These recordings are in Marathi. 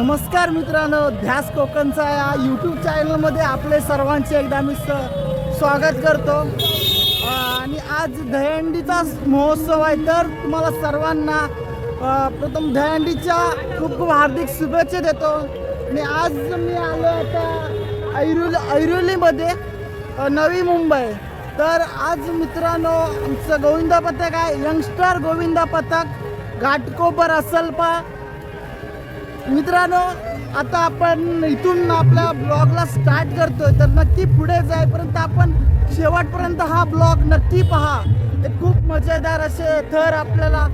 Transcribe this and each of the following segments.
नमस्कार मित्रांनो ध्यास कोकणचा या यूट्यूब चॅनलमध्ये आपले सर्वांचे एकदा मी स स्वागत करतो. आणि आज दहंडीचा महोत्सव आहे तर तुम्हाला सर्वांना प्रथम दहंडीच्या खूप खूप हार्दिक शुभेच्छा देतो. आणि आज मी आलो आता ऐरुल ऐरोलीमध्ये नवी मुंबई. तर आज मित्रांनो आमचं गोविंदा पथक आहे यंगस्टर गोविंदा पथक घाटकोपर असलपा मित्रांनो आता आपण इथून आपल्या ब्लॉगला स्टार्ट करतोय. तर नक्की पुढे जाईपर्यंत आपण शेवटपर्यंत हा ब्लॉग नक्की पहा. ते खूप मजेदार असे थर आपल्याला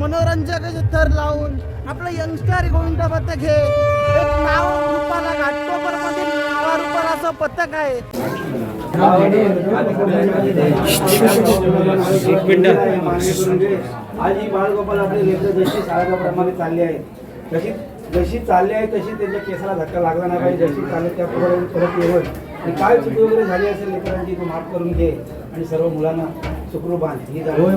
मनोरंजक असे थर लावून आपलं यंगस्टर गोविंदा पथक हे एक नाव रूपाला घाटकोपरमध्ये असं पथक आहे. आज ही बाळगोपाल आपले लेकर जशी शाळाप्रमाणे चालली आहे तशी जशी चालली आहे तशी त्यांच्या केसाला धक्का लागला नाही पाहिजे. जशी चालली त्याप्रमाणे परत येवं आणि काय चुकी वगैरे झाली असेल लेकरांची तू माफ करून घे. आणि सर्व मुलांना सुखरूप बांध ही होय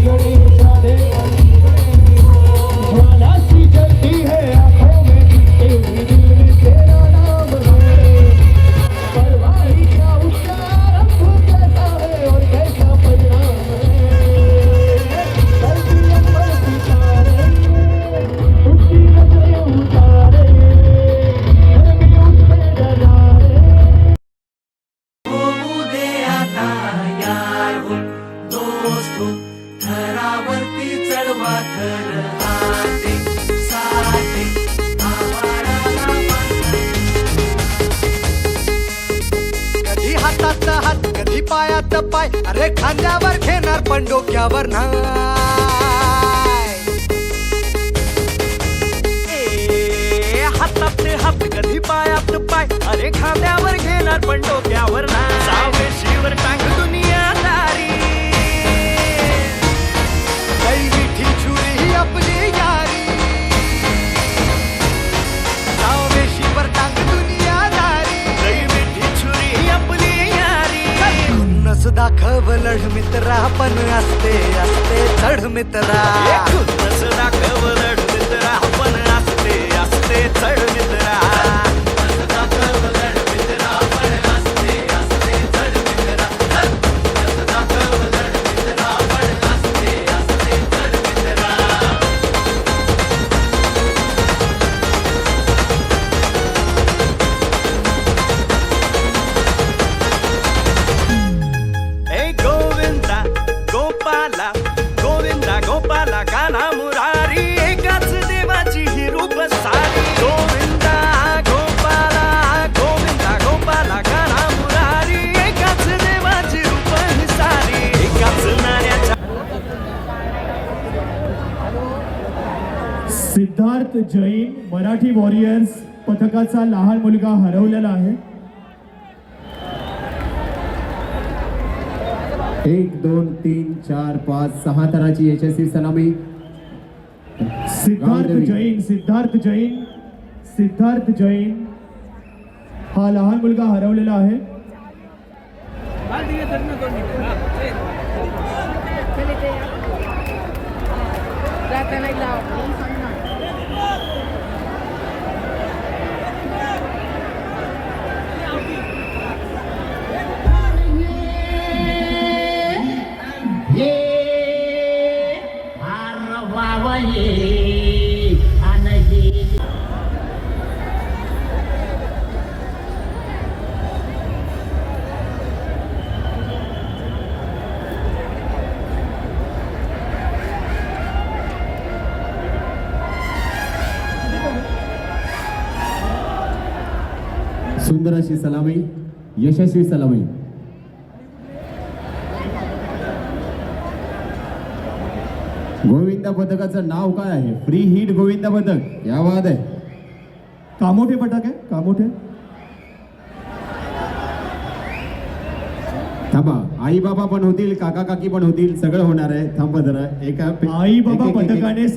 कधी हातात हात कधी पायात पाय अरे खांद्यावर घेणार पण डोक्यावर नाही. ए, हातात हात कधी पायात पाय अरे खांद्यावर घेणार पण डोक्यावर नाही. सावेशीवर टांग चढ मित्रा पण असते असते चढ मित्रा. सिद्धार्थ जैन मराठी वॉरियर्स पथकाचा लहान मुलगा हरवलेला आहे. एक दोन तीन चार पाच सहा तराची यशस्वी सलामी. सिद्धार्थ जैन सिद्धार्थ जैन सिद्धार्थ जैन. हा लहान मुलगा हरवलेला आहे. सुंदर अशी सलामी यशस्वी सलामी. गोविंदा पथकाचं नाव काय आहे? फ्री हिट गोविंदा पथक या वाद आहे. कामोठे पटक आहे कामोठे. थांबा आई बाबा पण होतील काका काकी पण होतील सगळं होणार आहे. थांबा जरा एका आई बाबा पथकाने